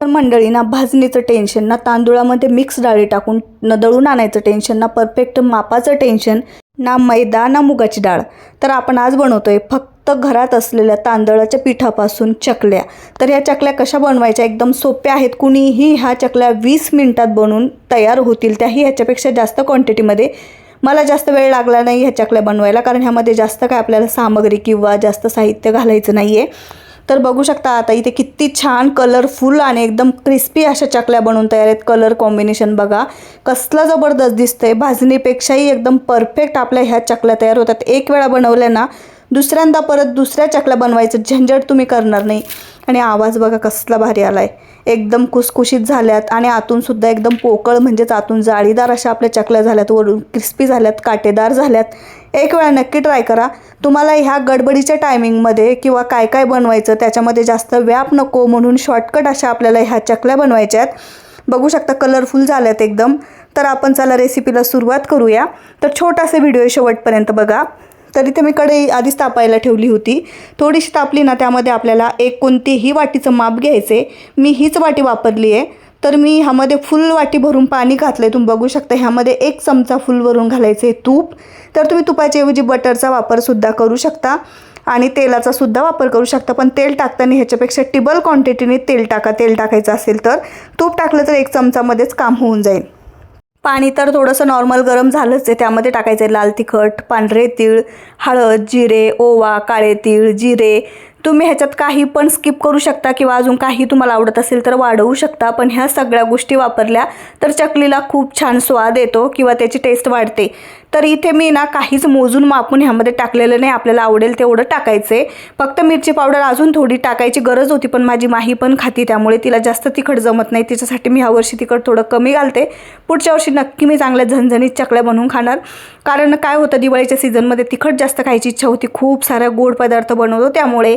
तर मंडळी ना भाजणीचं टेन्शन ना तांदूळामध्ये मिक्स डाळी टाकून न दळून आणायचं टेन्शन ना परफेक्ट मापाचं टेन्शन ना मैदा ना मुगाची डाळ. तर आपण आज बनवतोय फक्त घरात असलेल्या तांदळाच्या पिठापासून चकल्या. तर ह्या चकल्या कशा बनवायच्या? एकदम सोप्या आहेत. कुणीही ह्या चकल्या वीस मिनिटात बनवून तयार होतील. त्याही ह्याच्यापेक्षा जास्त क्वांटिटीमध्ये मला जास्त वेळ लागला नाही ह्या चकल्या बनवायला कारण ह्यामध्ये जास्त काय आपल्याला सामग्री किंवा जास्त साहित्य घालायचं नाही आहे तर बघू शकता आता इथे किती छान कलरफुल आणि एकदम क्रिस्पी अशा चकल्या बनवून तयार आहेत. कलर कॉम्बिनेशन बघा. कसलं जबरदस्त दिसतंय. भाजणीपेक्षाही एकदम परफेक्ट आपल्या ह्या चकल्या तयार होतात. एक वेळा बनवल्या ना दुसऱ्यांदा परत दुसऱ्या चकल्या बनवायचं. झंझट तुम्ही करणार नाही. आणि आवाज बघा कसला भारी आला आहे एकदम कुसकुशीत झाल्यात आणि आतूनसुद्धा एकदम पोकळ म्हणजेच आतून जाळीदार अशा आपल्या चकल्या झाल्यात वरून क्रिस्पी झाल्यात काटेदार झाल्यात. एक वेळा नक्की ट्राय करा. तुम्हाला ह्या गडबडीच्या टायमिंगमध्ये किंवा काय काय बनवायचं त्याच्यामध्ये जास्त व्याप नको म्हणून शॉर्टकट अशा आपल्याला ह्या चकल्या बनवायच्या आहेत. बघू शकता कलरफुल झाल्यात एकदम. तर आपण चला रेसिपीला सुरुवात करूया. तर छोटासा व्हिडिओ शेवटपर्यंत बघा. तर इथे मी कढई आधीच तापायला ठेवली होती. थोडीशी तापली ना त्यामध्ये आपल्याला एक कोणतीही वाटीचं माप घ्यायचे. मी हीच वाटी वापरली आहे. तर मी ह्यामध्ये फुल वाटी भरून पाणी घातलं आहे तुम्ही बघू शकता ह्यामध्ये एक चमचा फुल भरून घालायचं आहे तूप. तर तुम्ही तुपाच्याऐवजी बटरचा वापरसुद्धा करू शकता आणि तेलाचा सुद्धा वापर करू शकता. पण तेल टाकताना ह्याच्यापेक्षा टिबल क्वांटिटीने तेल टाका. तेल टाकायचं असेल तर तूप टाकलं तर एक चमचामध्येच काम होऊन जाईल. पाणी तर थोडंसं नॉर्मल गरम झालंच आहे. त्यामध्ये टाकायचं आहे लाल तिखट पांढरे तीळ हळद जिरे ओवा काळे तीळ जिरे तुम्ही ह्याच्यात काही पण स्किप करू शकता किंवा अजून काही तुम्हाला आवडत असेल तर वाढवू शकता. पण ह्या सगळ्या गोष्टी वापरल्या तर चकलीला खूप छान स्वाद येतो किंवा त्याची टेस्ट वाढते. तर इथे मी ना काहीच मोजून मापून ह्यामध्ये टाकलेलं नाही. आपल्याला आवडेल तेवढं टाकायचं आहे फक्त मिरची पावडर अजून थोडी टाकायची गरज होती पण माझी माही पण खाती त्यामुळे तिला जास्त तिखट जमत नाही. तिच्यासाठी मी ह्यावर्षी तिखट थोडं कमी घालते. पुढच्या वर्षी नक्की मी चांगल्या झणझणीत चकल्या बनवून खाणार. कारण काय होतं दिवाळीच्या सीझनमध्ये तिखट जास्त खायची इच्छा होती. खूप साऱ्या गोड पदार्थ बनवतो त्यामुळे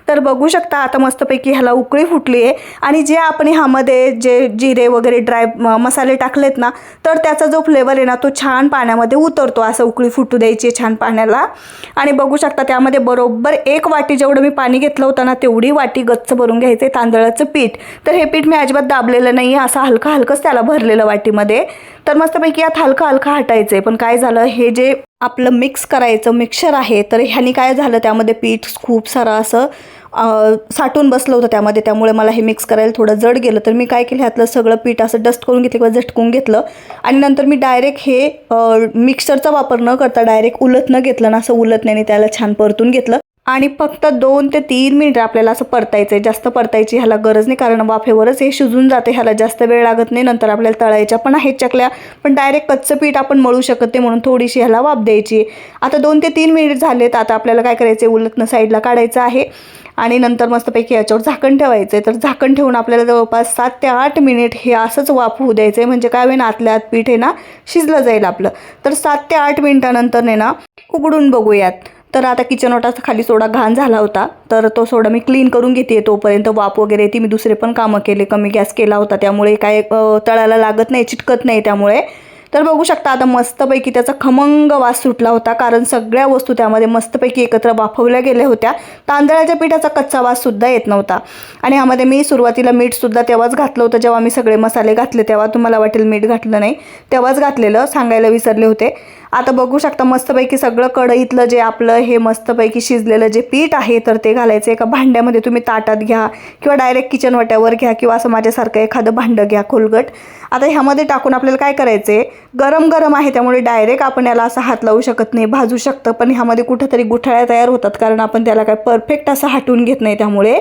तर बघू शकता आता मस्तपैकी ह्याला उकळी फुटली आहे. आणि जे आपण ह्यामध्ये जे जिरे वगैरे ड्राय मसाले टाकलेत ना तर त्याचा जो फ्लेवर आहे ना तो छान पाण्यामध्ये उतरतो. असं उकळी फुटू द्यायची आहे छान पाण्याला. आणि बघू शकता त्यामध्ये बरोबर एक वाटी जेवढं मी पाणी घेतलं होतं ना तेवढी वाटी गच्च भरून घ्यायचं आहे तांदळाचं पीठ. तर हे पीठ मी अजिबात दाबलेलं नाही आहे असं हलकं हलकंच त्याला भरलेलं वाटीमध्ये. तर मस्तपैकी यात हलकं हलकं हटायचं आहे पण काय झालं हे जे आपलं मिक्स करायचं मिक्सर आहे तर ह्यानी काय झालं त्यामध्ये पीठ खूप सारं असं साठून बसलं होतं त्यामध्ये. त्यामुळे मला हे मिक्स करायला थोडं जड गेलं. तर मी काय केलं ह्यातलं सगळं पीठ असं डस्ट करून घेतलं किंवा झटकून घेतलं. आणि नंतर मी डायरेक्ट हे मिक्सरचा वापर न करता डायरेक्ट उलत न घेतलं ना असं उलटण्याने त्याला छान परतून घेतलं. आणि फक्त दोन ते तीन मिनिटं आपल्याला असं परतायचं आहे जास्त परतायची ह्याला गरज नाही कारण वाफेवरच हे शिजून जाते ह्याला जास्त वेळ लागत नाही नंतर आपल्याला तळायच्या पण आहेत चकल्या पण डायरेक्ट कच्चं पीठ आपण मळू शकत नाही म्हणून थोडीशी ह्याला वाफ द्यायची. आता दोन ते तीन मिनिट झालेत आता आपल्याला काय करायचं आहे उलटनं साईडला काढायचं आहे आणि नंतर मस्तपैकी याच्यावर झाकण ठेवायचं आहे तर झाकण ठेवून आपल्याला जवळपास सात ते आठ मिनिट हे असंच वाफ होऊ द्यायचं आहे म्हणजे काय होईल आतल्या आत पीठ आहे ना शिजलं जाईल आपलं. तर सात ते आठ मिनिटानंतर ना उघडून बघूयात. तर आता किचन ओटाचा खाली सोडा घाण झाला होता. तर तो सोडा मी क्लीन करून घेते तोपर्यंत. वाफ वगैरे ती मी दुसरे पण कामं केले. कमी गॅस केला होता. त्यामुळे काय तळायला लागत नाही चिटकत नाही त्यामुळे. तर बघू शकता आता मस्तपैकी त्याचा खमंग वास सुटला होता. कारण सगळ्या वस्तू त्यामध्ये मस्तपैकी एकत्र वाफवल्या गेल्या होत्या. तांदळाच्या पिठाचा कच्चा वाससुद्धा येत नव्हता. आणि ह्यामध्ये मी सुरुवातीला मीठसुद्धा तेव्हाच घातलं होतं. जेव्हा मी सगळे मसाले घातले तेव्हा तुम्हाला वाटेल मीठ घातलं नाही. तेव्हाच घातलेलं सांगायला विसरले होते. आता बघू शकता मस्तपैकी सगळं कढईतलं जे आपलं हे मस्तपैकी शिजलेलं जे पीठ आहे तर ते घालायचं. एका भांड्यामध्ये तुम्ही ताटात घ्या किंवा डायरेक्ट किचन वाट्यावर घ्या किंवा असं माझ्यासारखं एखादं भांडं घ्या खोलगट. आता ह्यामध्ये टाकून आपल्याला काय करायचं आहे गरम गरम आहे त्यामुळे डायरेक्ट आपण याला असं हात लावू शकत नाही भाजू शकतं. पण ह्यामध्ये कुठंतरी गुठळ्या तयार होतात कारण आपण त्याला काय परफेक्ट असं हटवून घेत नाही त्यामुळे.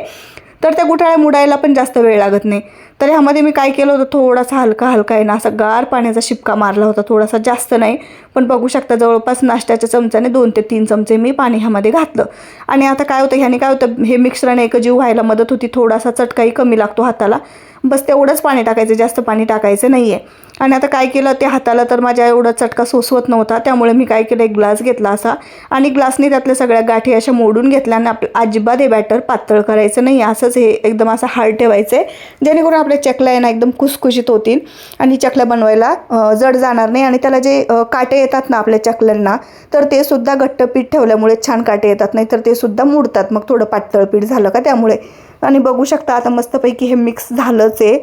तर त्या गुठळ्या मुडायला पण जास्त वेळ लागत नाही. तर ह्यामध्ये मी काय केलं होतं? थोडासा हलका हलका आहे ना असा गार पाण्याचा शिपका मारला होता. थोडासा जास्त नाही पण बघू शकता जवळपास नाश्त्याच्या चमच्याने दोन ते तीन चमचे मी पाणी ह्यामध्ये घातलं. आणि आता काय होतं? ह्याने काय होतं? हे मिक्सराने एकजीव व्हायला मदत होती. थोडासा चटकाही कमी लागतो हाताला. बस तेवढंच पाणी टाकायचं जास्त पाणी टाकायचं नाही आहे आणि आता काय केलं ते हाताला तर माझ्या एवढा चटका सोसवत नव्हता त्यामुळे मी काय केलं एक ग्लास घेतला असा. आणि ग्लासने त्यातल्या सगळ्या गाठी अशा मोडून घेतल्या आणि आपलं अजिबात हे बॅटर पातळ करायचं नाही असंच हे एकदम असं हार्ड ठेवायचं आहे जेणेकरून आपल्या चकल्या ना एकदम कुसकुशीत होतील. आणि चकल्या बनवायला जड जाणार नाही. आणि त्याला जे काटे येतात ना आपल्या चकल्यांना तर ते सुद्धा घट्ट पीठ ठेवल्यामुळे छान काटे येतात. नाही तर ते सुद्धा मोडतात. मग थोडं पातळ पीठ झालं का त्यामुळे. आणि बघू शकता आता मस्तपैकी हे मिक्स झालंच आहे.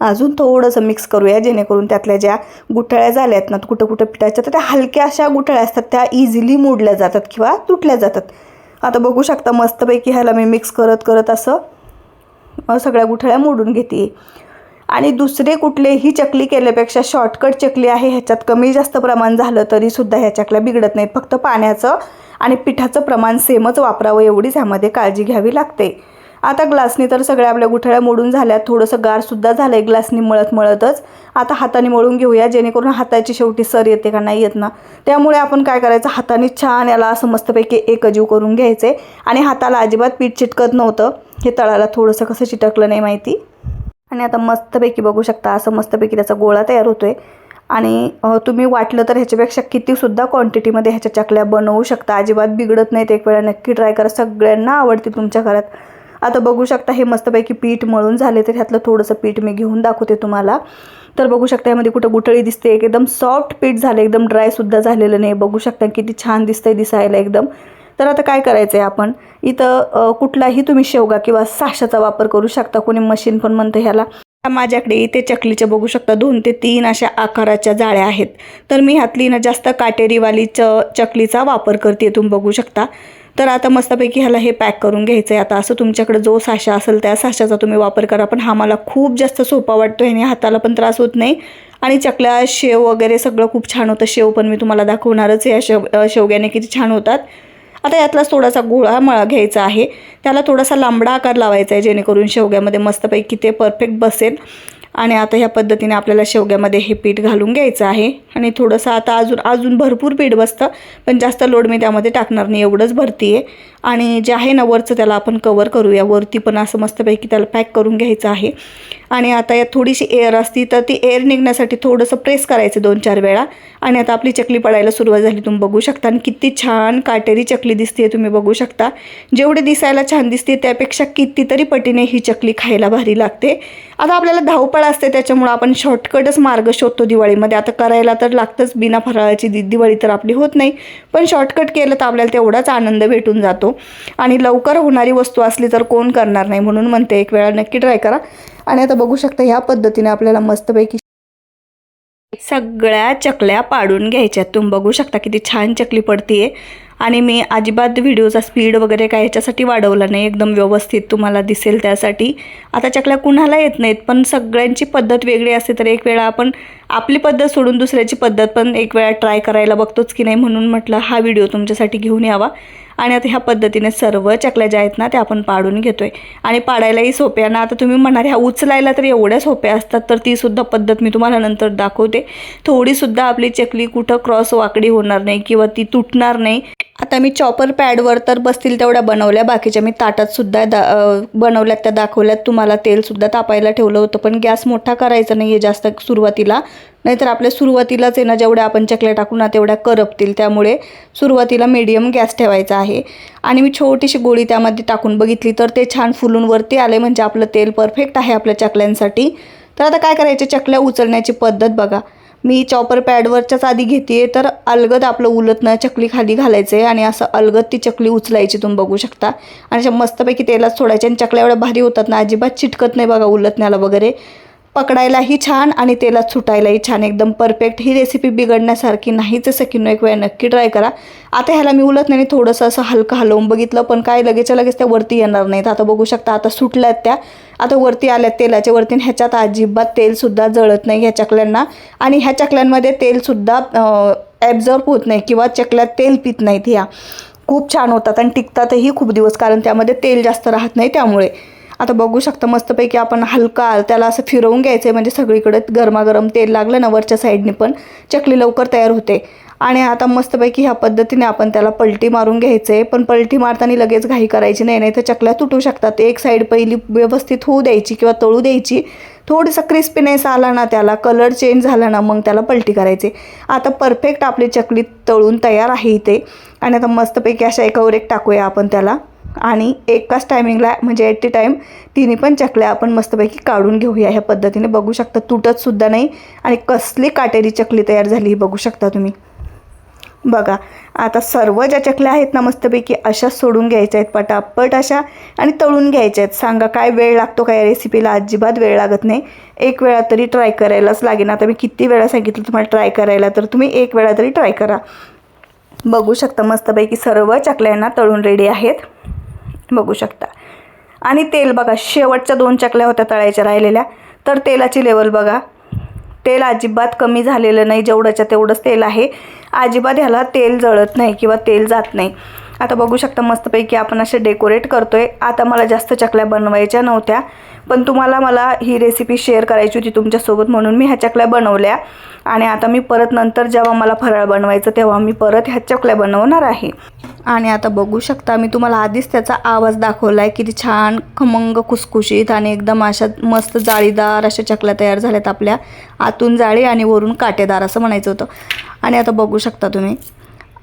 अजून थोडंसं मिक्स करूया जेणेकरून त्यातल्या ज्या गुठळ्या झाल्यात ना कुठं कुठं पिठाच्या तर त्या हलक्या अशा गुठळ्या असतात त्या इझिली मोडल्या जातात किंवा तुटल्या जातात. आता बघू शकता मस्तपैकी ह्याला मी मिक्स करत करत असं सगळ्या गुठळ्या मोडून घेते. आणि दुसरे कुठलेही चकली केल्यापेक्षा शॉर्टकट चकली आहे ह्याच्यात कमी जास्त प्रमाण झालं तरीसुद्धा ह्या चकल्या बिघडत नाहीत. फक्त पाण्याचं आणि पिठाचं प्रमाण सेमच वापरावं एवढीच ह्यामध्ये काळजी घ्यावी लागते. आता ग्लासनी तर सगळ्या आपल्या गुठळ्या मोडून झाल्या थोडंसं गारसुद्धा झालं आहे ग्लासनी मळत मळतच. आता हाताने मळून घेऊया जेणेकरून हाताची शेवटी सर येते का नाही येत ना. त्यामुळे आपण काय करायचं हाताने छान याला असं मस्तपैकी एकजीव करून घ्यायचे. आणि हाताला अजिबात पीठ चिटकत नव्हतं. हे तळाला थोडंसं कसं चिटकलं नाही माहिती. आणि आता मस्तपैकी बघू शकता असं मस्तपैकी त्याचा गोळा तयार होतो आहे आणि तुम्ही वाटलं तर ह्याच्यापेक्षा कितीसुद्धा क्वांटिटीमध्ये ह्याच्या चकल्या बनवू शकता. अजिबात बिघडत नाहीत एक वेळा. नक्की ट्राय करा. सगळ्यांना आवडते तुमच्या घरात. आता बघू शकता हे मस्तपैकी पीठ मळून झाले तर ह्यातलं थोडंसं पीठ मी घेऊन दाखवते तुम्हाला. तर बघू शकता यामध्ये कुठं गुठळी दिसते एकदम सॉफ्ट पीठ झालं एकदम ड्रायसुद्धा झालेलं नाही. बघू शकता किती छान दिसतंय दिसायला एकदम. तर आता काय करायचं आहे आपण? इथं कुठलाही तुम्ही शेवगा किंवा साशाचा वापर करू शकता. कोणी मशीन पण म्हणतं ह्याला. माझ्याकडे इथे चकलीच्या बघू शकता दोन ते तीन अशा आकाराच्या जाळ्या आहेत. तर मी ह्यातली ना जास्त काटेरीवाली च चकलीचा वापर करते तुम्ही बघू शकता. तर आता मस्तपैकी ह्याला हे पॅक करून घ्यायचं आहे आता असं तुमच्याकडे जो साशा असेल त्या साशाचा तुम्ही वापर करा. पण हा मला खूप जास्त सोपा वाटतो ह्याने हाताला पण त्रास होत नाही. आणि चकल्या शेव वगैरे सगळं खूप छान होतं. शेव पण मी तुम्हाला दाखवणारच आहे. या शेव शेवग्याने किती छान होतात. आता यातलाच थोडासा गोळा मळा घ्यायचा आहे. त्याला थोडासा लांबडा आकार लावायचा आहे जेणेकरून शेवग्यामध्ये मस्तपैकी ते परफेक्ट बसेल. आणि आता ह्या पद्धतीने आपल्याला शेवग्यामध्ये हे पीठ घालून घ्यायचं आहे. आणि थोडंसं आता अजून अजून भरपूर पीठ बसतं पण जास्त लोड मी त्यामध्ये टाकणार नाही एवढंच भरती आहे आणि जे आहे ना वरचं त्याला आपण कवर करूया. वरती पण असं मस्तपैकी त्याला पॅक करून घ्यायचं आहे. आणि आता यात थोडीशी एअर असती तर ती एअर निघण्यासाठी थोडंसं प्रेस करायचं दोन चार वेळा. आणि आता आपली चकली पडायला सुरुवात झाली तुम्ही बघू शकता. आणि किती छान काटेरी चकली दिसते तुम्ही बघू शकता. जेवढी दिसायला छान दिसते त्यापेक्षा कितीतरी पटीने ही चकली खायला भारी लागते. आता आपल्याला धावपळ असते त्याच्यामुळं आपण शॉर्टकटच मार्ग शोधतो दिवाळीमध्ये. आता करायला तर लागतंच बिना फराळाची दि दिवाळी तर आपली होत नाही. पण शॉर्टकट केलं तर आपल्याला तेवढाच आनंद भेटून जातो. आणि लवकर होणारी वस्तू असली तर कोण करणार नाही म्हणून म्हणते एक वेळा नक्की ट्राय करा. आणि आता बघू शकता ह्या पद्धतीने आपल्याला मस्तपैकी सगळ्या चकल्या पाडून घ्यायच्यात. तुम्ही बघू शकता किती छान चकली पडतीये. आणि मी अजिबात व्हिडिओचा स्पीड वगैरे काय ह्याच्यासाठी वाढवला नाही. एकदम व्यवस्थित तुम्हाला दिसेल त्यासाठी. आता चकल्या कुणाला येत नाहीत पण सगळ्यांची पद्धत वेगळी असते. तर एक वेळा आपण आपली पद्धत सोडून दुसऱ्याची पद्धत पण एक वेळा ट्राय करायला बघतोच की नाही म्हणून म्हटलं हा व्हिडिओ तुमच्यासाठी घेऊन यावा. आणि आता ह्या पद्धतीने सर्व चकल्या ज्या आहेत ना त्या आपण पाडून घेतो आहे आणि पाडायलाही सोप्या ना आता तुम्ही म्हणणार ह्या उचलायला तर एवढ्या सोप्या असतात तर तीसुद्धा पद्धत मी तुम्हाला नंतर दाखवते. थोडीसुद्धा आपली चकली कुठं क्रॉस वाकडी होणार नाही किंवा ती तुटणार नाही. आता मी चॉपर पॅडवर तर बसतील तेवढ्या बनवल्या बाकीच्या मी ताटातसुद्धा दा बनवल्यात त्या दाखवल्यात. तुम्हाला तेलसुद्धा तापायला ठेवलं होतं पण गॅस मोठा करायचा नाही आहे जास्त सुरुवातीला. नाहीतर आपल्या सुरुवातीलाच आहे ना जेवढ्या आपण चकल्या टाकू ना तेवढ्या करपतील. त्यामुळे सुरुवातीला मीडियम गॅस ठेवायचा आहे. आणि मी छोटीशी गोळी त्यामध्ये टाकून बघितली तर ते छान फुलून वरती आले म्हणजे आपलं तेल परफेक्ट आहे आपल्या चकल्यांसाठी. तर आता काय करायचे? चकल्या उचलण्याची पद्धत बघा. मी चॉपर पॅडवरच्याच आधी घेते तर अलगद आपलं उलतनं चकली खाली घालायचं आहे आणि असं अलगद ती चकली उचलायची तुम्ही बघू शकता. आणि अशा मस्तपैकी तेलात सोडायचे आणि चकल्या एवढ्या भारी होतात ना अजिबात चिटकत नाही बघा उलतण्याला वगैरे. पकडायलाही छान आणि तेलात सुटायलाही छान. एकदम परफेक्ट ही रेसिपी बिघडण्यासारखी नाहीच आहे सकीनो एक वेळा नक्की ट्राय करा. आता ह्याला मी उलट नाही थोडंसं असं हलकं हलवून बघितलं पण काय लगेच लगेच त्या वरती येणार नाहीत. आता बघू शकता आता सुटल्यात त्या. आता वरती आल्यात तेलाच्या वरती ह्याच्यात अजिबात तेलसुद्धा जळत नाही ह्या चकल्यांना. आणि ह्या चकल्यांमध्ये तेलसुद्धा ॲब्झॉर्ब होत नाही किंवा चकल्यात तेल पित नाहीत ह्या. खूप छान होतात आणि टिकतातही खूप दिवस कारण त्यामध्ये तेल जास्त राहत नाही त्यामुळे. आता बघू शकता मस्तपैकी आपण हलका त्याला असं फिरवून घ्यायचं आहे म्हणजे सगळीकडे गरमागरम तेल लागलं ना वरच्या साईडने पण चकली लवकर तयार होते. आणि आता मस्तपैकी ह्या पद्धतीने आपण त्याला पलटी मारून घ्यायचं आहे पण पलटी मारताना लगेच घाई करायची नाही नाही तर चकल्या तुटू शकतात. एक साईड पहिली व्यवस्थित होऊ द्यायची किंवा तळू द्यायची. थोडंसं क्रिस्पीनेस आला ना त्याला कलर चेंज झाला ना मग त्याला पलटी करायचे. आता परफेक्ट आपली चकली तळून तयार आहे इथे. आणि आता मस्तपैकी अशा एकावर एक टाकूया आपण त्याला. आणि एकाच टायमिंगला म्हणजे ॲट ए टाईम तिन्ही पण चकल्या आपण मस्तपैकी काढून घेऊया ह्या पद्धतीने. बघू शकता तुटतसुद्धा नाही आणि कसली काटेरी चकली तयार झाली ही बघू शकता तुम्ही. बघा आता सर्व ज्या चकल्या आहेत ना मस्तपैकी अशा सोडून घ्यायच्या आहेत पटापट अशा आणि तळून घ्यायच्या आहेत. सांगा काय वेळ लागतो काय रेसिपीला अजिबात वेळ लागत नाही. एक वेळा तरी ट्राय करायलाच लागेल. आता मी किती वेळा सांगितलं तुम्हाला ट्राय करायला तर तुम्ही एक वेळा तरी ट्राय करा. बघू शकता मस्तपैकी सर्व चकल्यांना तळून रेडी आहेत. बघू शकता. आणि तेल बघा शेवटच्या दोन चकल्या होत्या तळायच्या राहिलेल्या. तर तेलाची लेवल बघा. तेल अजिबात कमी झालेलं नाही जेवढंच्या तेवढंच तेल आहे. अजिबात ह्याला तेल जळत नाही किंवा तेल जात नाही. आता बघू शकता मस्तपैकी आपण असे डेकोरेट करतोय. आता मला जास्त चकल्या बनवायच्या नव्हत्या पण तुम्हाला मला ही रेसिपी शेअर करायची होती तुमच्यासोबत म्हणून मी ह्या चकल्या बनवल्या. आणि आता मी परत नंतर जेव्हा मला फराळ बनवायचं तेव्हा मी परत ह्या चकल्या बनवणार आहे. आणि आता बघू शकता मी तुम्हाला आधीच त्याचा आवाज दाखवला आहे किती छान खमंग खुसखुशीत आणि एकदम अशा मस्त जाळीदार अशा चकल्या तयार झाल्यात आपल्या. आतून जाळी आणि वरून काटेदार असं म्हणायचं होतं. आणि आता बघू शकता तुम्ही.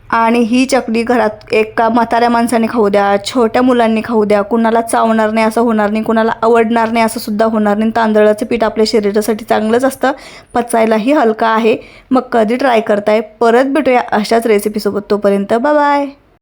आणि ही चकली घरात एका म्हाताऱ्या माणसाने खाऊ द्या छोट्या मुलांनी खाऊ द्या कुणाला चावणार नाही असं होणार नाही कुणाला आवडणार नाही असं सुद्धा होणार नाही. तांदळाचं पीठ आपल्या शरीरासाठी चांगलंच असतं. पचायलाही हलका आहे. मग कधी ट्राय करताय? परत भेटूया अशाच रेसिपीसोबत तोपर्यंत बाय